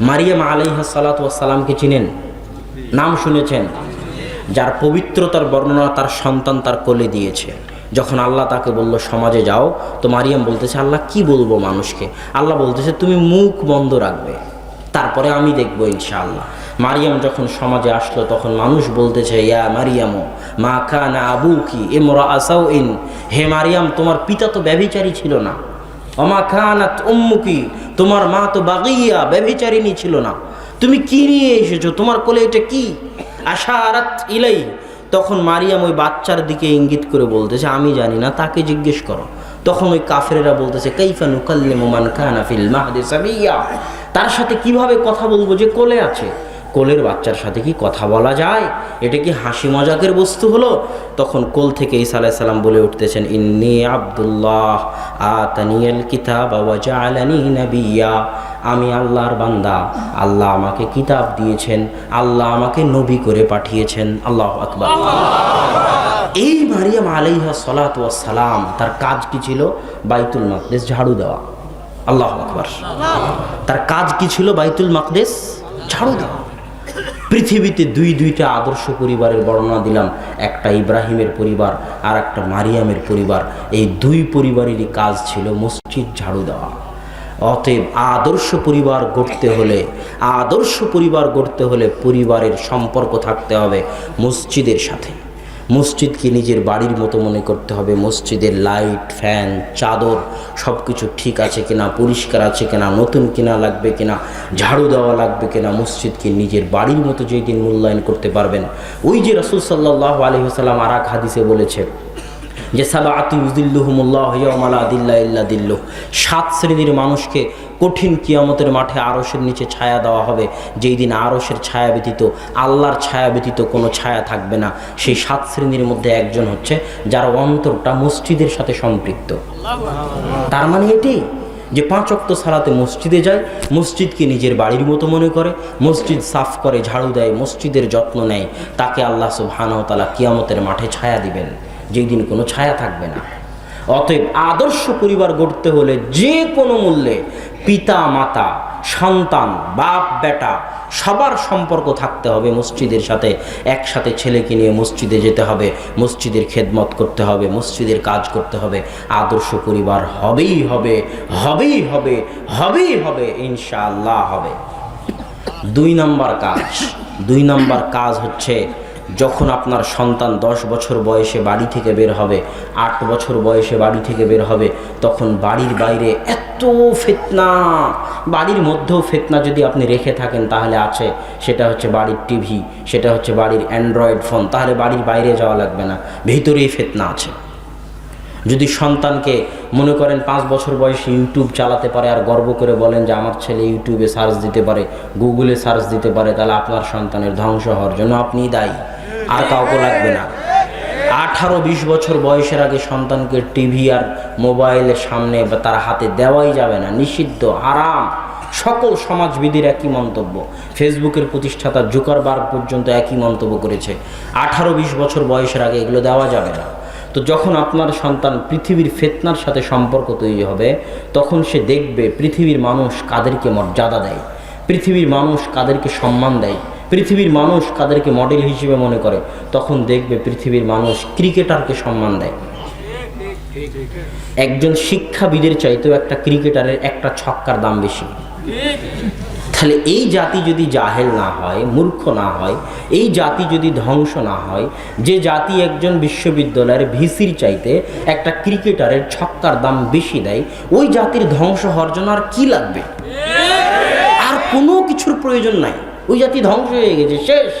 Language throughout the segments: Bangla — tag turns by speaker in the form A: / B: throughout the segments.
A: মারিয়াম আলাইহা সালাতামকে চিনেন, নাম শুনেছেন, যার পবিত্রতার বর্ণনা তার সন্তান তার কোলে দিয়েছে। যখন আল্লাহ তাকে বলল, সমাজে যাও। তো মারিয়াম বলতেছে, আল্লাহ, কি বলব মানুষকে? আল্লাহ বলতেছে, তুমি মুখ বন্ধ রাখবে, তারপরে আমি দেখব ইনশাআল্লাহ। মারিয়াম যখন সমাজে আসলো, তখন মানুষ বলতেছে, ইয়া মারিয়ামো, মা কানা আবু কি এমরা আসাও ইন হে মারিয়াম, তোমার পিতা তো ব্যভিচারী ছিল না। অমা খানাত উম্মুকি, তোমার মা তো বাগিয়া, ব্যভিচারিণী ছিল না। তুমি কি নিয়ে এসেছ? তোমার কোলে এটা কি? আশারাত ইলাই। তখন মারিয়াম ওই বাচ্চার দিকে ইঙ্গিত করে বলতেছে, আমি জানি না, তাকে জিজ্ঞেস করো। তখন ওই কাফেরেরা বলতেছে, কাইফা নুকাল্লিমু মান কানা ফিল মাহদি তার সাথে কীভাবে কথা বলব যে কোলে আছে? কোলের বাচ্চার সাথে কি কথা বলা যায়? এটা কি হাসি মজাকের বস্তু হলো? তখন কোল থেকে ঈসা আলাইহিস সালাম বলে উঠতেছেন, ইন্নি আব্দুল্লাহ আতানিয়াল কিতাব ওয়া জাআলানি নাবিয়্যা আমি আল্লাহর বান্দা, আল্লাহ আমাকে কিতাব দিয়েছেন, আল্লাহ আমাকে নবী করে পাঠিয়েছেন। আল্লাহ আকবার। এই মারিয়াম আলাইহা সালাত সালাম, তার কাজ কি ছিল? বাইতুল মাকদেস ঝাড়ু দেওয়া। আল্লাহ আকবার। তার কাজ কি ছিল বাইতুল মাকদেস ঝাড়ু দেওয়া। পৃথিবীতে দুই দুইটা আদর্শ পরিবারের বর্ণনা দিলাম। একটা ইব্রাহিমের পরিবার আর একটা মারিয়ামের পরিবার। এই দুই পরিবারেরই কাজ ছিল মসজিদ ঝাড়ু দেওয়া। অতএব আদর্শ পরিবার গড়তে হলে, আদর্শ পরিবার গড়তে হলে পরিবারের সম্পর্ক থাকতে হবে মসজিদের সাথে। মসজিদকে নিজের বাড়ির মতো মনে করতে হবে। মসজিদের লাইট ফ্যান চাদর সব কিছু ঠিক আছে কিনা, পরিষ্কার আছে কিনা, নতুন কিনা লাগবে কিনা, ঝাড়ু দেওয়া লাগবে কিনা, মসজিদকে নিজের বাড়ির মতো যেই দিন মূল্যায়ন করতে পারবেন। ওই যে রসুল সাল্লাহ আলহিহাল্লাম আর এক হাদিসে বলেছে যে ইল্লা দিল্লু। সাত শ্রেণির মানুষকে কঠিন কিয়ামতের মাঠে আরসের নিচে ছায়া দেওয়া হবে। যেই দিন আরসের ছায়া ব্যতীত, আল্লাহর ছায়া ব্যতীত কোনো ছায়া থাকবে না। সেই সাত শ্রেণির মধ্যে একজন হচ্ছে, যার অন্তরটা মসজিদের সাথে সম্পৃক্ত। তার মানে এটি যে পাঁচ অক্ত সালাতে মসজিদে যায়, মসজিদকে নিজের বাড়ির মতো মনে করে, মসজিদ সাফ করে ঝাড়ু দেয়, মসজিদের যত্ন নেয়, তাকে আল্লাহ সুবহানাহু তাআলা কিয়ামতের মাঠে ছায়া দিবেন। যেই দিন কোনো ছায়া থাকবে না। অতএব আদর্শ পরিবার গড়তে হলে যে কোনো মূল্যে পিতা, মাতা, সন্তান, বাপ, বেটা, সবার সম্পর্ক থাকতে হবে মসজিদের সাথে। একসাথে ছেলেকে নিয়ে মসজিদে যেতে হবে, মসজিদের খেদমত করতে হবে, মসজিদের কাজ করতে হবে। আদর্শ পরিবার হবেই হবে হবেই হবে হবেই হবে, ইনশাআল্লাহ হবে। দুই নম্বর কাজ, দুই নম্বর কাজ হচ্ছে যখন আপনার সন্তান দশ বছর বয়সে বাড়ি থেকে বের হবে, আট বছর বয়সে বাড়ি থেকে বের হবে, তখন বাড়ির বাইরে এত ফেতনা, বাড়ির মধ্যেও ফেতনা যদি আপনি রেখে থাকেন তাহলে আছে, সেটা হচ্ছে বাড়ির টিভি, সেটা হচ্ছে বাড়ির অ্যান্ড্রয়েড ফোন, তাহলে বাড়ির বাইরে যাওয়া লাগবে না, ভিতরেই ফেতনা আছে। যদি সন্তানকে মনে করেন পাঁচ বছর বয়সে ইউটিউব চালাতে পারে আর গর্ব করে বলেন যে আমার ছেলে ইউটিউবে সার্চ দিতে পারে গুগলে সার্চ দিতে পারে, তাহলে আপনার সন্তানের ধ্বংস হওয়ার জন্য আপনিই দায়ী। আর কাউকে লাগবে না। আঠারো বিশ বছর বয়সের আগে সন্তানকে টিভি আর মোবাইলের সামনে বা তার হাতে দেওয়াই যাবে না। নিষিদ্ধ আরাম সকল সমাজবিধির একই মন্তব্য। ফেসবুকের প্রতিষ্ঠাতা জুকারবার্গ পর্যন্ত একই মন্তব্য করেছে। আঠারো বিশ বছর বয়সের আগে এগুলো দেওয়া যাবে না। তো যখন আপনার সন্তান পৃথিবীর ফেতনার সাথে সম্পর্ক তৈরি হবে, তখন সে দেখবে পৃথিবীর মানুষ কাদেরকে মর্যাদা দেয়, পৃথিবীর মানুষ কাদেরকে সম্মান দেয়। পৃথিবীর মানুষ কাদেরকে মডেল হিসেবে মনে করে, তখন দেখবে পৃথিবীর মানুষ ক্রিকেটারকে সম্মান দেয়। একজন শিক্ষাবিদের চাইতেও একটা ক্রিকেটারের একটা ছক্কার দাম বেশি। তাহলে এই জাতি যদি জাহেল না হয়, মূর্খ না হয়, এই জাতি যদি ধ্বংস না হয়, যে জাতি একজন বিশ্ববিদ্যালয়ের ভিসির চাইতে একটা ক্রিকেটারের ছক্কার দাম বেশি দেয়, ওই জাতির ধ্বংস হওয়ার জন্য আর কি লাগবে? আর কোনো কিছুর প্রয়োজন নাই। ওই জাতি ধ্বংস হয়ে গেছে, শেষ।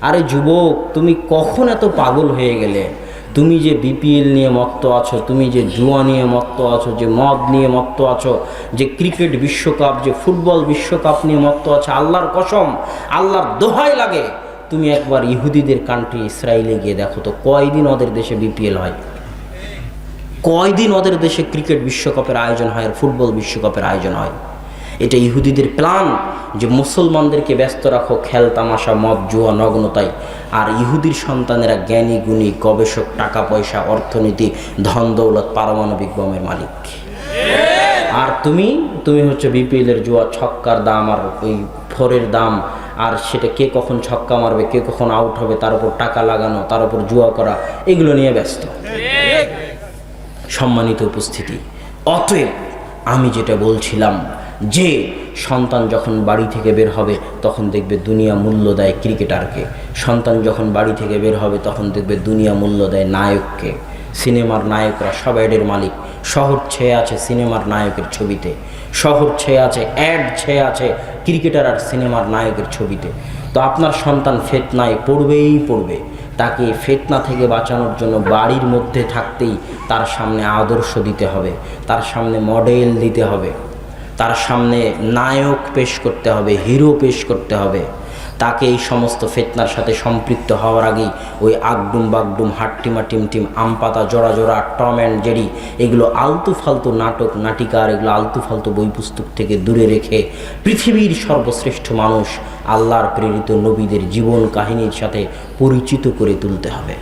A: আরে যুবক, তুমি কখন এত পাগল হয়ে গেলে? তুমি যে বিপিএল নিয়ে মত্ত আছো, তুমি যে জুয়া নিয়ে মত্ত আছো, যে মদ নিয়ে মত্ত আছো, যে ক্রিকেট বিশ্বকাপ, যে ফুটবল বিশ্বকাপ নিয়ে মত্ত আছো, আল্লাহর কসম, আল্লাহর দোহাই লাগে। তুমি একবার ইহুদিদের কান্ট্রি ইসরায়েলে গিয়ে দেখো তো, কয়দিন ওদের দেশে বিপিএল হয়? কয়দিন ওদের দেশে ক্রিকেট বিশ্বকাপের আয়োজন হয় আর ফুটবল বিশ্বকাপের আয়োজন হয়? এটা ইহুদিদের প্ল্যান যে মুসলমানদেরকে ব্যস্ত রাখো, খেল, তামাশা, মদ, জুয়া, নগ্নতায়। আর ইহুদির সন্তানেরা জ্ঞানী, গুণী, গবেষক, টাকা, পয়সা, অর্থনীতি, ধন, দৌলত, পারমাণবিক বোমের মালিক। আর তুমি তুমি হচ্ছে বিপিএল এর জুয়া, ছক্কার দাম আর ওই ফোরের দাম। আর সেটা কে কখন ছক্কা মারবে, কে কখন আউট হবে, তার উপর টাকা লাগানো, তার উপর জুয়া করা, এগুলো নিয়ে ব্যস্ত। সম্মানিত উপস্থিতি। অতএব আমি যেটা বলছিলাম যে সন্তান যখন বাড়ি থেকে বের হবে, তখন দেখবে দুনিয়া মূল্য দেয় ক্রিকেটারকে। সন্তান যখন বাড়ি থেকে বের হবে, তখন দেখবে দুনিয়া মূল্য দেয় নায়ককে। সিনেমার নায়করা সব অ্যাডের মালিক। শহর ছেয়ে আছে সিনেমার নায়কের ছবিতে। শহর ছেয়ে আছে, অ্যাড ছেয়ে আছে ক্রিকেটার আর সিনেমার নায়কের ছবিতে। তো আপনার সন্তান ফেতনায় পড়বেই পড়বে। তাকে ফেতনা থেকে বাঁচানোর জন্য বাড়ির মধ্যে থাকতেই তার সামনে আদর্শ দিতে হবে। তার সামনে মডেল দিতে হবে। তার সামনে নায়ক পেশ করতে হবে, হিরো পেশ করতে হবে। তাকে এই সমস্ত ফেতনার সাথে সম্পৃক্ত হওয়ার আগেই ওই আগডুম বাগডুম, হাট্টিমা টিম টিম আম পাতা জোড়া জোড়া, টম অ্যান্ড জেরি, এগুলো আলতু ফালতু নাটক, নাটিকার, এগুলো আলতু ফালতু বই পুস্তক থেকে দূরে রেখে পৃথিবীর সর্বশ্রেষ্ঠ মানুষ আল্লাহর প্রেরিত নবীদের জীবন কাহিনীর সাথে পরিচিত করে তুলতে হবে।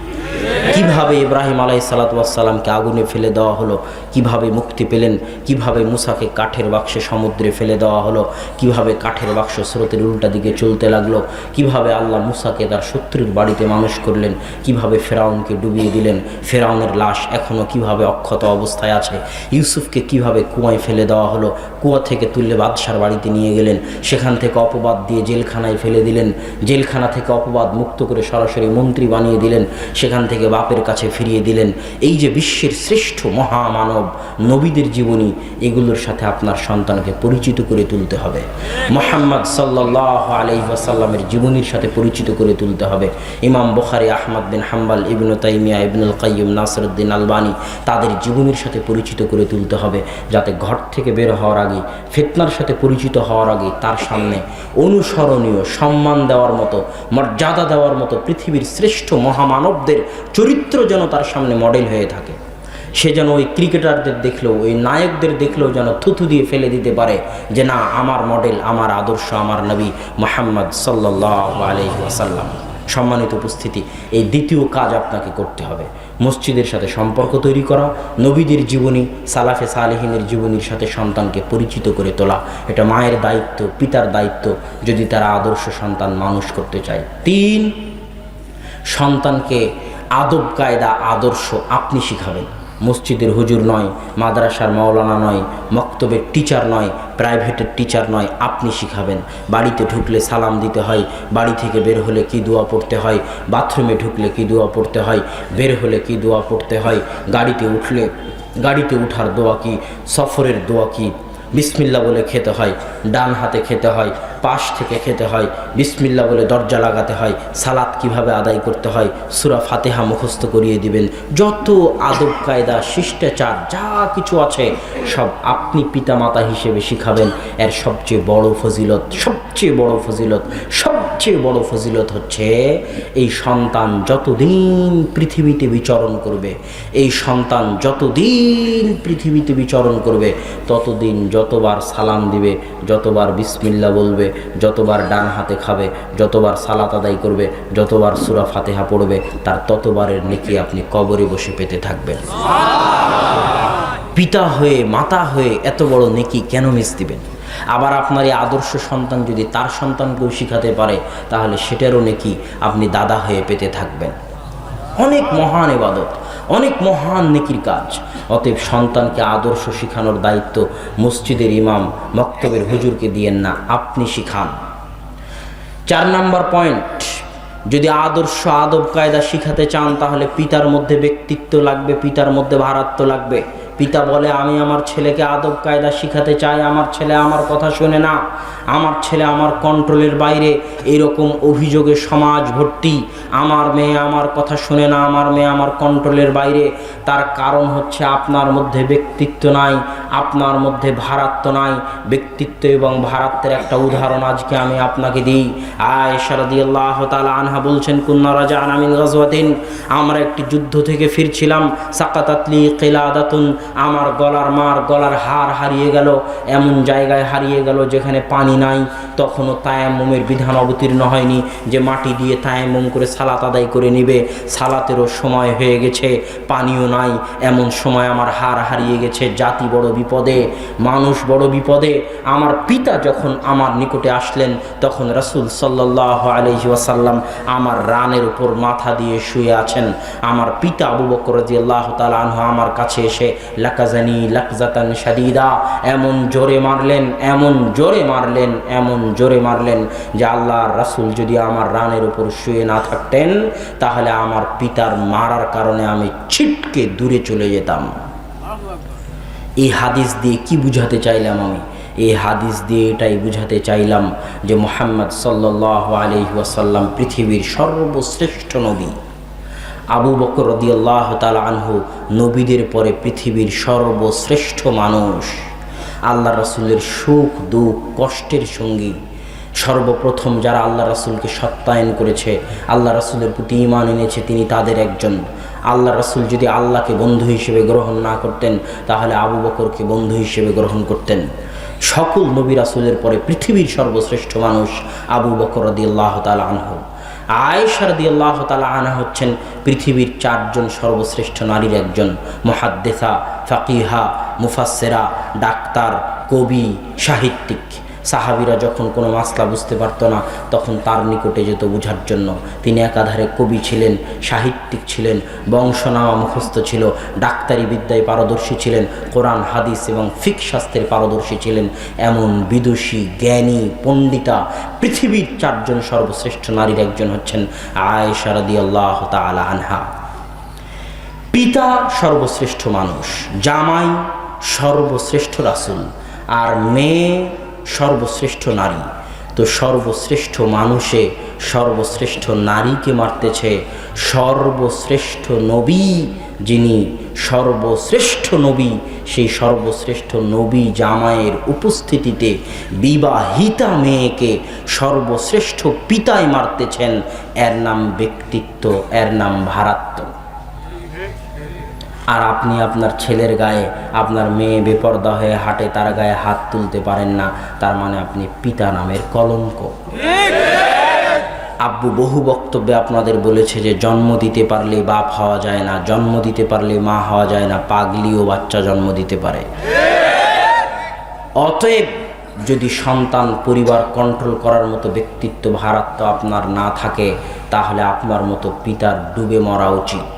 A: কীভাবে ইব্রাহিম আলাই সালাতামকে আগুনে ফেলে দেওয়া হলো? কীভাবে মুক্তি পেলেন? কীভাবে মুসাকে কাঠের বাক্সে সমুদ্রে ফেলে দেওয়া হলো? কীভাবে কাঠের বাক্স স্রোতের উল্টা দিকে চলতে লাগল? কীভাবে আল্লাহ মুসাকে তার শত্রুর বাড়িতে মানুষ করলেন? কীভাবে ফেরাউনকে ডুবিয়ে দিলেন? ফেরাউনের লাশ এখনও কীভাবে অক্ষত অবস্থায় আছে? ইউসুফকে কীভাবে কুয়ায় ফেলে দেওয়া হলো? কুয়া থেকে তুললে বাদশার বাড়িতে নিয়ে গেলেন। সেখান থেকে অপবাদ দিয়ে জেলখানায় ফেলে দিলেন। জেলখানা থেকে অপবাদ মুক্ত করে সরাসরি মন্ত্রী বানিয়ে দিলেন। সেখান থেকে বাপের কাছে ফিরিয়ে দিলেন। এই যে বিশ্বের শ্রেষ্ঠ মহামানব নবীদের জীবনী, এগুলোর সাথে আপনার সন্তানকে পরিচিত করে তুলতে হবে। মোহাম্মদ সাল্লাহ আলহিহাসাল্লামের জীবনীর সাথে পরিচিত করে তুলতে হবে। ইমাম বখারি, আহমদ বিন হাম্বাল, ইবনু তাইমিয়া, ইবনুল কাইম নাসরুদ্দিন আলবানী তাদের জীবনীর সাথে পরিচিত করে তুলতে হবে, যাতে ঘর থেকে বের হওয়ার আগে, ফেতনার সাথে পরিচিত হওয়ার আগে তার সামনে অনুসরণীয় সম্মান দেওয়ার মতো, মর্যাদা দেওয়ার মতো পৃথিবীর শ্রেষ্ঠ মহামানবদের চরিত্র যেন তার সামনে মডেল হয়ে থাকে। সে যেন ওই ক্রিকেটারদের দেখলেও, ওই নায়কদের দেখলেও যেন থুথু দিয়ে ফেলে দিতে পারে যে, না, আমার মডেল আমার আদর্শ, আমার নবী মোহাম্মদ সাল্লাহ আলহিহাসাল্লাম সম্মানিত উপস্থিতি, এই দ্বিতীয় কাজ আপনাকে করতে হবে। মসজিদের সাথে সম্পর্ক তৈরি করা, নবীদের জীবনী, সালাফে সালেহিনের জীবনীর সাথে সন্তানকে পরিচিত করে তোলা, এটা মায়ের দায়িত্ব, পিতার দায়িত্ব, যদি তারা আদর্শ সন্তান মানুষ করতে চায়। তিন, সন্তানকে আদব কায়দা, আদর্শ আপনি শিখাবেন। মসজিদের হুজুর নয়, মাদ্রাসার মাওলানা নয়, মক্তবের টিচার নয়, প্রাইভেটের টিচার নয়, আপনি শিখাবেন। বাড়িতে ঢুকলে সালাম দিতে হয়, বাড়ি থেকে বের হলে কি দোয়া পড়তে হয়, বাথরুমে ঢুকলে কি দোয়া পড়তে হয়, বের হলে কি দোয়া পড়তে হয়, গাড়িতে উঠলে, গাড়িতে উঠার দোয়া কি, সফরের দোয়া কি বিসমিল্লা বলে খেতে হয়, ডান হাতে খেতে হয় পাশ থেকে খেতে হয়। বিসমিল্লা বলে দরজা লাগাতে হয়। সালাত কীভাবে আদায় করতে হয়, সুরা ফাতেহা মুখস্থ করিয়ে দিবেন। যত আদব কায়দা, শিষ্টাচার, যা কিছু আছে, সব আপনি পিতামাতা হিসেবে শিখাবেন। এর সবচেয়ে বড় ফজিলত, সবচেয়ে বড় ফজিলত, সবচেয়ে বড় ফজিলত হচ্ছে, এই সন্তান যতদিন পৃথিবীতে বিচরণ করবে, এই সন্তান যতদিন পৃথিবীতে বিচরণ করবে, ততদিন যতবার সালাম দিবে, যতবার বিসমিল্লা বলবে যতবার ডান হাতে খাবে, যতবার সালাত আদায় করবে, যতবার সুরা ফাতেহা পড়বে, তার ততবারের নেকি আপনি কবরে বসে পেতে থাকবেন। পিতা হয়ে, মাতা হয়ে এত বড় নেকি কেন মিস দিবেন? আবার আপনার এই আদর্শ সন্তান যদি তার সন্তানকেও শিখাতে পারে, তাহলে সেটারও নেকি আপনি দাদা হয়ে পেতে থাকবেন। অনেক মহান এবাদত অনেক মহান নেকির কাজ। অতএব সন্তানকে আদর্শ শিখানোর দায়িত্ব মসজিদের ইমাম মক্তবের হুজুরকে দিয়েন না, আপনি শিখান। চার নাম্বার পয়েন্ট, যদি আদর্শ আদব কায়দা শিখাতে চান তাহলে পিতার মধ্যে ব্যক্তিত্ব লাগবে, পিতার মধ্যে ভারাত্ব লাগবে। পিতা বলে, আমি আমার ছেলেকে আদব কায়দা শিখাতে চাই, আমার ছেলে আমার কথা শোনে না, আমার ছেলে আমার কন্ট্রোলের বাইরে। এরকম অভিযোগে সমাজ ভর্তি। আমার মেয়ে আমার কথা শোনে না, আমার মেয়ে আমার কন্ট্রোলের বাইরে। তার কারণ হচ্ছে আপনার মধ্যে ব্যক্তিত্ব নাই, আপনার মধ্যে ভারাত্ব নাই। ব্যক্তিত্ব এবং ভারাত্বের একটা উদাহরণ আজকে আমি আপনাকে দিই। আয়সারদি আল্লাহ তালা আনহা বলছেন, কুন্না রাজা আনামিন গজওয়াতিন আমরা একটি যুদ্ধ থেকে ফিরছিলাম। সাকাতাতলি কেলাদাতুন আমার গলার মার গলার হার হারিয়ে গেল, এমন জায়গায় হারিয়ে গেল যেখানে পানি নাই। তখনও তায়াম্মুমের বিধান অবতীর্ণ হয়নি যে মাটি দিয়ে তায়াম্মুম করে সালাত আদায় করে নিবে। সালাতেরও সময় হয়ে গেছে, পানিও নাই, এমন সময় আমার হার হারিয়ে গেছে, জাতি বড় বিপদে, মানুষ বড় বিপদে। আমার পিতা যখন আমার নিকটে আসলেন, তখন রাসূল সাল্লাহ আলহি ওয়াসাল্লাম আমার রানের উপর মাথা দিয়ে শুয়ে আছেন। আমার পিতা আবু বকর রাদিয়াল্লাহু তাআলা আনহু আমার কাছে এসে লাকাজানি লাকজাতান শাদীদা, এমন জোরে মারলেন, এমন জোরে মারলেন, এমন জোরে মারলেন যে আল্লাহ রাসূল যদি আমার রানের উপর শুয়ে না থাকতেন, তাহলে আমার পিতার মারার কারণে আমি ছিটকে দূরে চলে যেতাম। এই হাদিস দিয়ে কি বুঝাতে চাইলাম আমি? এই হাদিস দিয়ে এটাই বুঝাতে চাইলাম যে মোহাম্মদ সাল্লাহ আলহি ওয়াসাল্লাম পৃথিবীর সর্বশ্রেষ্ঠ নবী। আবু বকর রদিয়াল্লাহ তালা আনহু নবীদের পরে পৃথিবীর সর্বশ্রেষ্ঠ মানুষ। আল্লাহ রসুলের সুখ, দুঃখ, কষ্টের সঙ্গী। সর্বপ্রথম যারা আল্লাহ রাসুলকে সত্যায়ন করেছে আল্লাহ রাসুলের প্রতি ইমান এনেছে, তিনি তাদের একজন। আল্লাহ রাসুল যদি আল্লাহকে বন্ধু হিসেবে গ্রহণ না করতেন, তাহলে আবু বকরকে বন্ধু হিসেবে গ্রহণ করতেন। সকল নবী রাসুলের পরে পৃথিবীর সর্বশ্রেষ্ঠ মানুষ আবু বকর রদি আল্লাহ তালা আনহু। আয়েশা রদি আল্লাহ তালা আনা হচ্ছেন পৃথিবীর চারজন সর্বশ্রেষ্ঠ নারীর একজন। মহাদ্দেসা, ফাকিহা মুফাসেরা ডাক্তার, কবি, সাহিত্যিক। সাহাবিরা যখন কোনো মাসলা বুঝতে পারতো না, তখন তার নিকটে যেত বোঝার জন্য। তিনি একাধারে কবি ছিলেন, সাহিত্যিক ছিলেন, বংশনামা মুখস্থ ছিল, ডাক্তারি বিদ্যায় পারদর্শী ছিলেন, কোরআন, হাদিস এবং ফিক শাস্ত্রের পারদর্শী ছিলেন। এমন বিদুষী, জ্ঞানী, পণ্ডিতা পৃথিবীর চারজন সর্বশ্রেষ্ঠ নারীর একজন হচ্ছেন আয়েশা রাদি আল্লাহ তালা আনহা। পিতা সর্বশ্রেষ্ঠ মানুষ, জামাই সর্বশ্রেষ্ঠ রাসুল, আর মেয়ে সর্বশ্রেষ্ঠ নারী। তো সর্বশ্রেষ্ঠ মানুষে সর্বশ্রেষ্ঠ নারীকে মারতেছে সর্বশ্রেষ্ঠ নবী যিনি সর্বশ্রেষ্ঠ নবী, সেই সর্বশ্রেষ্ঠ নবী জামায়ের উপস্থিতিতে বিবাহিতা মেয়েকে সর্বশ্রেষ্ঠ পিতায় মারতেছেন। এর নাম ব্যক্তিত্ব, এর নাম ভারাত্ম। আর আপনি আপনার ছেলের গায়ে আপনার মেয়ে বেপর্দা হয়ে হাটে তার গায়ে হাত তুলতে পারেন না। তার মানে আপনি পিতা নামের কলঙ্ক। আব্বু বহু বক্তব্যে আপনাদের বলেছে যে জন্ম দিতে পারলে বাপ হওয়া যায় না, জন্ম দিতে পারলে মা হওয়া যায় না, পাগলিও বাচ্চা জন্ম দিতে পারে। অতএব যদি সন্তান পরিবার কন্ট্রোল করার মতো ব্যক্তিত্ব, ভারাত্ম আপনার না থাকে, তাহলে আপনার মতো পিতার ডুবে মরা উচিত।